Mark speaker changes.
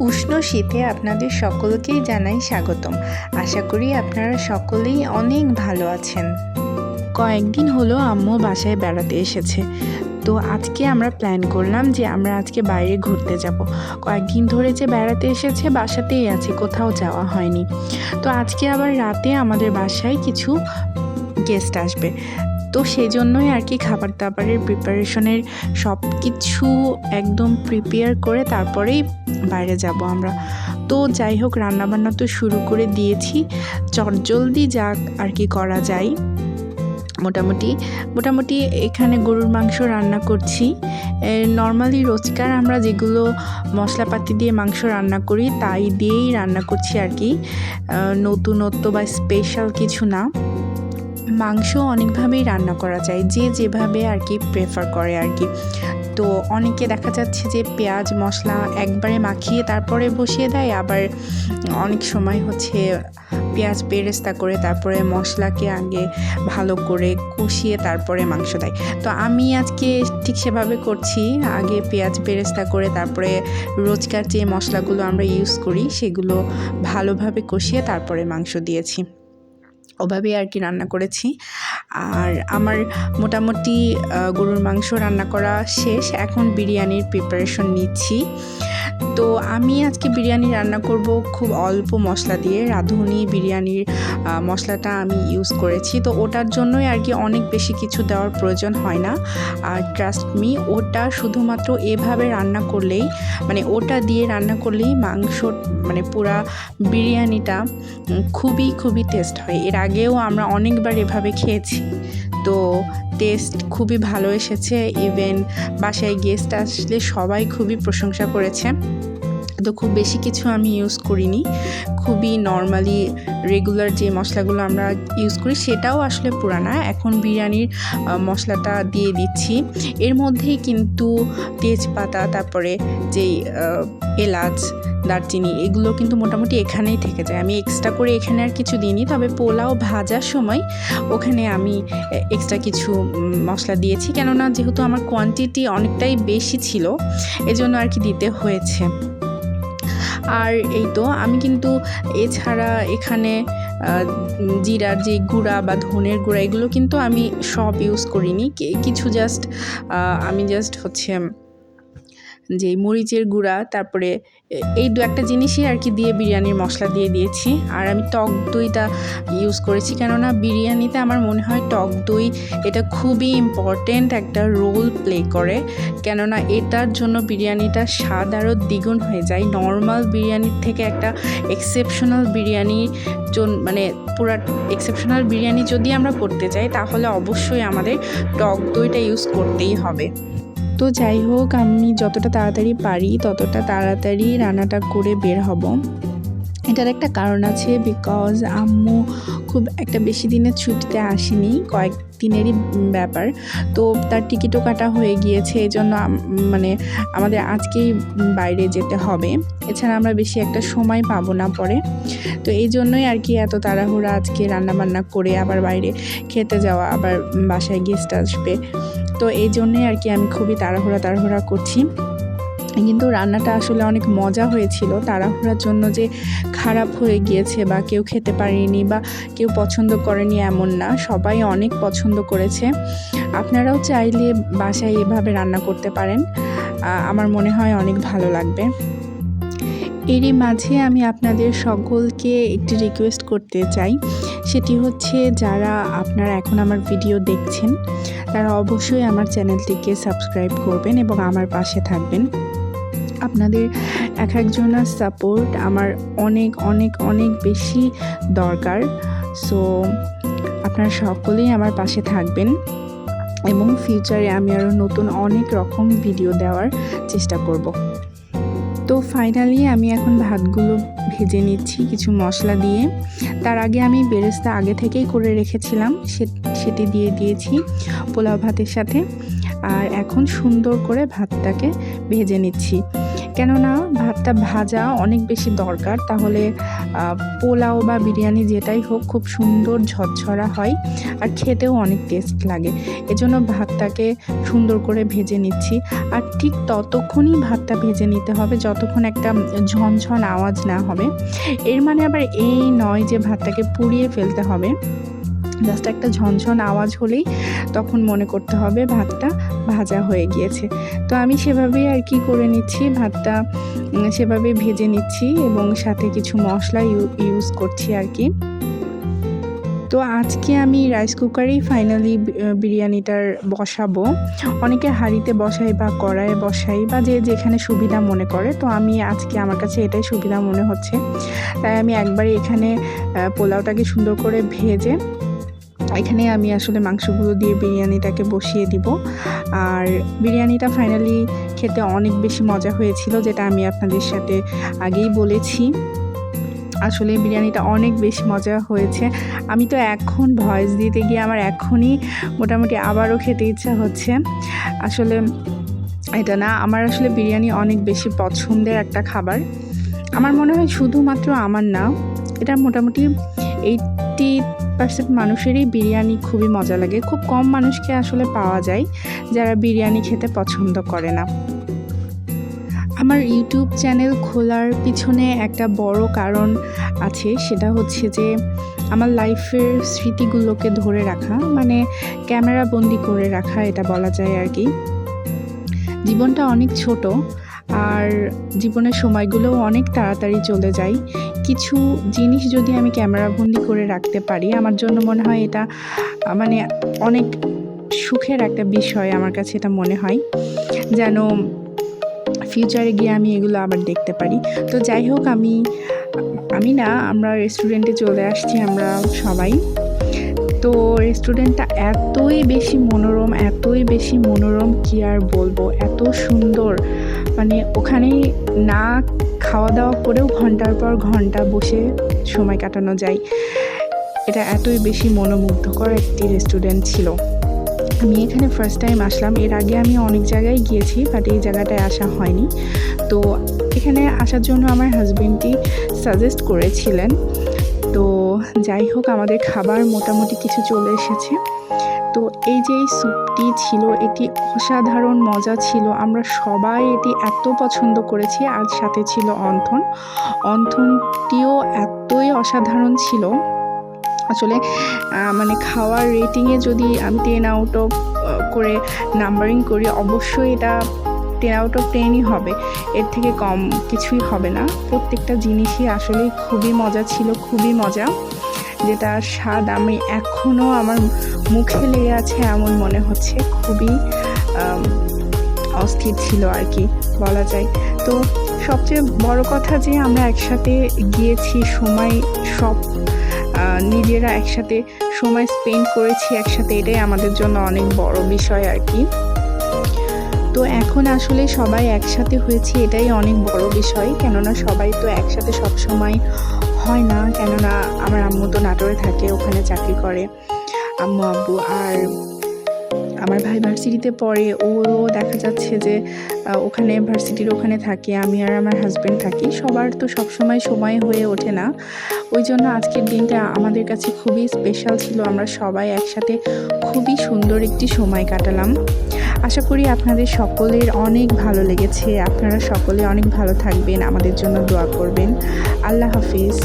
Speaker 1: উষ্ণ শীতে আপনাদের সকলকেই জানাই স্বাগতম। আশা করি আপনারা সকলেই অনেক ভালো আছেন। কয়েকদিন হলো আম্মু বাসায় বেড়াতে এসেছে। তো আজকে আমরা প্ল্যান করলাম যে আমরা আজকে বাইরে ঘুরতে যাব। কয়েকদিন ধরে যে বেড়াতে এসেছে, বাসাতেই আছে, কোথাও যাওয়া হয়নি। তো আজকে আবার রাতে আমাদের বাসায় কিছু গেস্ট আসবে। তো সেই জন্যই আর কি খাবার দাবারের প্রিপারেশনের সব কিছু একদম প্রিপেয়ার করে তারপরেই বাইরে যাব আমরা। তো যাই হোক রান্নাবান্না তো শুরু করে দিয়েছি। চটজলদি যাক আর কি করা যায়। মোটামুটি মোটামুটি এখানে গরুর মাংস রান্না করছি। নর্মালি রোজকার আমরা যেগুলো মশলাপাতি দিয়ে মাংস রান্না করি, তাই দিয়েই রান্না করছি আর কি। নতুনত্ব বা স্পেশাল কিছু না। মাংস অনেকভাবেই রান্না করা যায়, যে যেভাবে আর কি প্রেফার করে আর কি। তো অনেকে দেখা যাচ্ছে যে পেঁয়াজ, মশলা একবারে মাখিয়ে তারপরে বসিয়ে দেয়, আবার অনেক সময় হচ্ছে পেঁয়াজ বেরেস্তা করে তারপরে মশলাকে আগে ভালো করে কষিয়ে তারপরে মাংস দেয়। তো আমি আজকে ঠিক সেভাবে করছি। আগে পেঁয়াজ বেরেস্তা করে তারপরে রোজকার যে মশলাগুলো আমরা ইউজ করি, সেগুলো ভালোভাবে কষিয়ে তারপরে মাংস দিয়েছি। ওভাবেই আর কি রান্না করেছি। আর আমার মোটামুটি গরুর মাংস রান্না করা শেষ। এখন বিরিয়ানির প্রিপারেশন নিচ্ছি। তো আমি আজকে বিরিয়ানি রান্না করব খুব অল্প মশলা দিয়ে। রাঁধুনি বিরিয়ানির মশলাটা আমি ইউজ করেছি। তো ওটার জন্যই আর কি অনেক বেশি কিছু দেওয়ার প্রয়োজন হয় না। আর ট্রাস্ট মি ওটা শুধুমাত্র এভাবে রান্না করলেই মানে ওটা দিয়ে রান্না করলেই মাংস মানে পুরা বিরিয়ানিটা খুবই খুবই টেস্ট হয়। এর আগেও আমরা অনেকবার এভাবে খেয়েছি। তো টেস্ট খুবই ভালো এসেছে ইভেন বাসায় গেস্ট আসলে সবাই খুবই প্রশংসা করেছে। তো খুব বেশি কিছু আমি ইউজ করিনি। খুবই নর্মালি রেগুলার যে মশলাগুলো আমরা ইউজ করি, সেটাও আসলে পুরানা। এখন বিরিয়ানির মশলাটা দিয়ে দিচ্ছি। এর মধ্যেই কিন্তু তেজপাতা, তারপরে যেই এলাচ, দারচিনি, এগুলো কিন্তু মোটামুটি এখানেই থেকে যায়। আমি এক্সট্রা করে এখানে আর কিছু দিইনি, তবে পোলাও ভাজার সময় ওখানে আমি এক্সট্রা কিছু মশলা দিয়েছি। কেননা যেহেতু আমার কোয়ান্টিটি অনেকটাই বেশি ছিল, এজন্য আর কি দিতে হয়েছে। আর এই তো আমি কিন্তু এছাড়া এখানে জিরার যে গুঁড়া বা ধনের গুঁড়া, এগুলো কিন্তু আমি সব ইউজ করিনি। কিছু জাস্ট আমি জাস্ট হচ্ছে যে মরিচের গুঁড়া, তারপরে এই দু একটা জিনিসই আর কি দিয়ে বিরিয়ানির মশলা দিয়ে দিয়েছি। আর আমি টক দইটা ইউজ করেছি কেননা বিরিয়ানিতে আমার মনে হয় টক দই এটা খুবই ইম্পর্টেন্ট একটা রোল প্লে করে। কেননা এটার জন্য বিরিয়ানিটা স্বাদ আরও দ্বিগুণ হয়ে যায়। নর্মাল বিরিয়ানির থেকে একটা এক্সেপশনাল বিরিয়ানির জন্য মানে পুরা এক্সেপশনাল বিরিয়ানি যদি আমরা করতে চাই তাহলে অবশ্যই আমাদের টক দইটা ইউজ করতেই হবে। তো যাই হোক আমি যতটা তাড়াতাড়ি পারি ততটা তাড়াতাড়ি রান্নাটা করে বের হব। এটার একটা কারণ আছে বিকজ আম্মু খুব একটা বেশি দিনের ছুটিতে আসেনি, কয়েক দিনেরই ব্যাপার। তো তার টিকিটও কাটা হয়ে গিয়েছে এই জন্য মানে আমাদের আজকেই বাইরে যেতে হবে। এছাড়া আমরা বেশি একটা সময় পাবো না পরে। তো এই জন্যই আর কি এত তাড়াহুড়া আজকে রান্নাবান্না করে আবার বাইরে খেতে যাওয়া, আবার বাসায় গেস্ট আসবে। তো এই জন্যই আর কি আমি খুবই তাড়াহুড়া তাড়াহুড়া করছি। কিন্তু রান্নাটা আসলে অনেক মজা হয়েছিল, তাড়াহুড়ার জন্য যে খারাপ হয়ে গিয়েছে বা কেউ খেতে পারেনি বা কেউ পছন্দ করেনি এমন না, সবাই অনেক পছন্দ করেছে। আপনারাও চাইলে বাসায় এভাবে রান্না করতে পারেন আমার মনে হয় অনেক ভালো লাগবে। এরই মাঝে আমি আপনাদের সকলকে একটি রিকোয়েস্ট করতে চাই, সেটি হচ্ছে যারা আপনারা এখন আমার ভিডিও দেখছেন, তারা অবশ্যই আমার চ্যানেলটিকে সাবস্ক্রাইব করবেন এবং আমার পাশে থাকবেন। আপনাদের এক একজনের সাপোর্ট আমার অনেক অনেক অনেক বেশি দরকার। সো আপনারা সকলেই আমার পাশে থাকবেন এবং ফিউচারে আমি আরও নতুন অনেক রকম ভিডিও দেওয়ার চেষ্টা করব। তো ফাইনালি আমি এখন ভাতগুলো ভেজে নিচ্ছি কিছু মশলা দিয়ে। তার আগে আমি বেরেস্তা আগে থেকেই করে রেখেছিলাম সেটি দিয়ে দিয়েছি পোলাও ভাতের সাথে। আর এখন সুন্দর করে ভাতটাকে ভেজে নিচ্ছি। কেননা ভাতটা ভাজা অনেক বেশি দরকার, তাহলে পোলাও বা বিরিয়ানি যেটাই হোক খুব সুন্দর ঝরঝরা হয় আর খেতেও অনেক টেস্ট লাগে। এজন্য ভাতটাকে সুন্দর করে ভেজে নিচ্ছি। আর ঠিক ততক্ষণই ভাতটা ভেজে নিতে হবে, যতক্ষণ একটা ঝনঝন আওয়াজ না হবে। এর মানে আবার এই নয় যে ভাতটাকে পুড়িয়ে ফেলতে হবে। জাস্ট একটা ঝনঝন আওয়াজ হলেই তখন মনে করতে হবে ভাতটা ভাজা হয়ে গিয়েছে। তো আমি সেভাবেই আর কি করে নিচ্ছি, ভাতটা সেভাবে ভেজে নিচ্ছি এবং সাথে কিছু মশলা ইউজ করছি আর কি। তো আজকে আমি রাইস কুকারেই ফাইনালি বিরিয়ানিটার বসাবো। অনেকে হাঁড়িতে বসাই বা কড়াইয়ে বসাই বা যে যেখানে সুবিধা মনে করে। তো আমি আজকে আমার কাছে এটাই সুবিধা মনে হচ্ছে। তাই আমি একবারে এখানে পোলাওটাকে সুন্দর করে ভেজে এখানে আমি আসলে মাংসগুলো দিয়ে বিরিয়ানিটাকে বসিয়ে দিব। আর বিরিয়ানিটা ফাইনালি খেতে অনেক বেশি মজা হয়েছিল, যেটা আমি আপনাদের সাথে আগেই বলেছি। আসলে বিরিয়ানিটা অনেক বেশি মজা হয়েছে। আমি তো এখন ভয়েস দিতে গিয়ে আমার এখনই মোটামুটি আবারও খেতে ইচ্ছা হচ্ছে। আসলে এটা না, আমার আসলে বিরিয়ানি অনেক বেশি পছন্দের একটা খাবার। আমার মনে হয় শুধুমাত্র আমার না, এটা মোটামুটি এইটটি পার্সেন্ট মানুষেরই বিরিয়ানি খুবই মজা লাগে। খুব কম মানুষকে আসলে পাওয়া যায় যারা বিরিয়ানি খেতে পছন্দ করে না। আমার ইউটিউব চ্যানেল খোলার পিছনে একটা বড় কারণ আছে, সেটা হচ্ছে যে আমার লাইফের স্মৃতিগুলোকে ধরে রাখা মানে ক্যামেরা বন্দি করে রাখা, এটা বলা যায় আর কি। জীবনটা অনেক ছোট, আর জীবনের সময়গুলোও অনেক তাড়াতাড়ি চলে যায়। কিছু জিনিস যদি আমি ক্যামেরাবন্দি করে রাখতে পারি, আমার জন্য মনে হয় এটা মানে অনেক সুখের একটা বিষয় আমার কাছে এটা মনে হয়, যেন ফিউচারে গিয়ে আমি এগুলো আবার দেখতে পারি। তো যাই হোক, আমি আমি না, আমরা রেস্টুরেন্টে চলে আসছি আমরা সবাই। তো রেস্টুরেন্টটা এতই বেশি মনোরম, এতই বেশি মনোরম কি আর বলব? এত সুন্দর মানে ওখানে না খাওয়া দাওয়া করেও ঘণ্টার পর ঘণ্টা বসে সময় কাটানো যায়। এটা এতই বেশি মনোমুগ্ধকর একটি রেস্টুরেন্ট ছিল। আমি এখানে ফার্স্ট টাইম আসলাম। এর আগে আমি অনেক জায়গায় গিয়েছি বাট এই জায়গাটায় আসা হয়নি। তো এখানে আসার জন্য আমার হাজব্যান্ডটি সাজেস্ট করেছিলেন তো যাই হোক, আমাদের খাবার মোটামুটি কিছু চলে এসেছে। তো এই যে এই স্যুপটি ছিল এটি অসাধারণ মজা ছিল। আমরা সবাই এটি এত পছন্দ করেছি, আর সাথে ছিল অন্থন। অন্থনটিও এতই অসাধারণ ছিল। আসলে মানে খাওয়ার রেটিংয়ে যদি আমি টেন আউট অফ করে নাম্বারিং করি, অবশ্যই এটা টেন আউট অফ টেনই হবে। এর থেকে কম কিছুই হবে না। প্রত্যেকটা জিনিসই আসলে খুবই মজা ছিল, খুবই মজা। যেটা স্বাদ আমি এখনও আমার মুখে লেগে আছে এমন মনে হচ্ছে। খুবই অস্থির ছিল আর কি বলা যায়। তো সবচেয়ে বড় কথা যে আমরা একসাথে গিয়েছি, সময় সব নিজেরা একসাথে সময় স্পেন্ড করেছি একসাথে, এটাই আমাদের জন্য অনেক বড় বিষয় আর কি। তো এখন আসলে সবাই একসাথে হয়েছি এটাই অনেক বড় বিষয়। কেননা সবাই তো একসাথে সব সময় হয় না। কেননা আমার আম্মু তো নাটোরে থাকে, ওখানে চাকরি করে। আম্মু, আব্বু আর আমার ভাই ভার্সিটিতে পড়ে, ও দেখা যাচ্ছে যে ওখানে ভার্সিটির ওখানে থাকে, আমি আর আমার হাজব্যান্ড থাকি। সবার তো সবসময় সময় হয়ে ওঠে না। ওই জন্য আজকের দিনটা আমাদের কাছে খুবই স্পেশাল ছিল। আমরা সবাই একসাথে খুবই সুন্দর একটি সময় কাটালাম। আশা করি আপনাদের সকলের অনেক ভালো লেগেছে। আপনারা সকলে অনেক ভালো থাকবেন। আমাদের জন্য দোয়া করবেন। আল্লাহ হাফিজ।